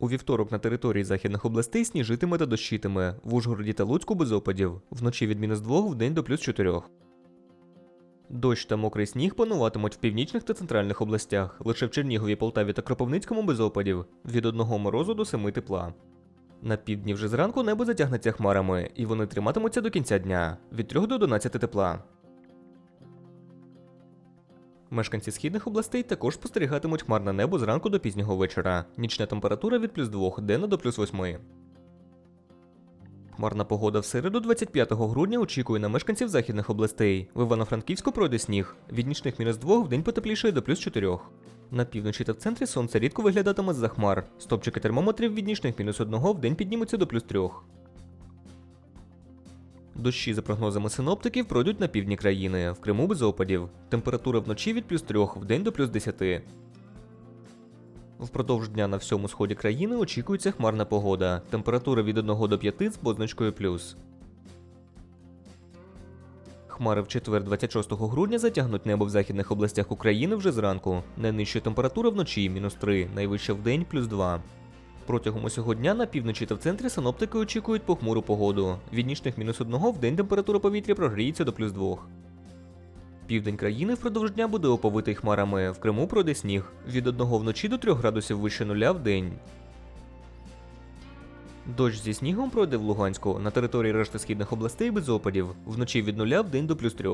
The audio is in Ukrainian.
У вівторок на території західних областей сніжитиме та дощитиме. В Ужгороді та Луцьку без опадів. Вночі від мінус 2 в день до плюс 4. Дощ та мокрий сніг пануватимуть в північних та центральних областях. Лише в Чернігові, Полтаві та Кропивницькому без опадів. Від 1 морозу до 7 тепла. На півдні вже зранку небо затягнеться хмарами, і вони триматимуться до кінця дня від 3 до 11 тепла. Мешканці східних областей також спостерігатимуть хмарне небо зранку до пізнього вечора. Нічна температура від плюс 2, денна до плюс 8. Хмарна погода в середу 25 грудня очікує на мешканців західних областей. В Івано-Франківську пройде сніг. Від нічних мінус 2 в день потеплішає до плюс 4. На півночі та в центрі сонце рідко виглядатиме з-за хмар. Стопчики термометрів від нічних мінус 1 в день піднімуться до плюс 3. Дощі, за прогнозами синоптиків, пройдуть на півдні країни, в Криму без опадів. Температура вночі від плюс 3, в день до плюс 10. Впродовж дня на всьому сході країни очікується хмарна погода. Температура від 1 до 5 з позначкою плюс. Хмари в четвер 26 грудня затягнуть небо в західних областях України вже зранку. Найнижча температура вночі мінус 3, найвища в день плюс 2. Протягом усього дня на півночі та в центрі синоптики очікують похмуру погоду. Від нічних мінус 1 в день температура повітря прогріється до плюс 2. Південь країни впродовж дня буде оповитий хмарами. В Криму пройде сніг. Від 1 вночі до 3 градусів вище нуля в день. Дощ зі снігом пройде в Луганську на території решти східних областей без опадів. Вночі від 0 в день до плюс 3.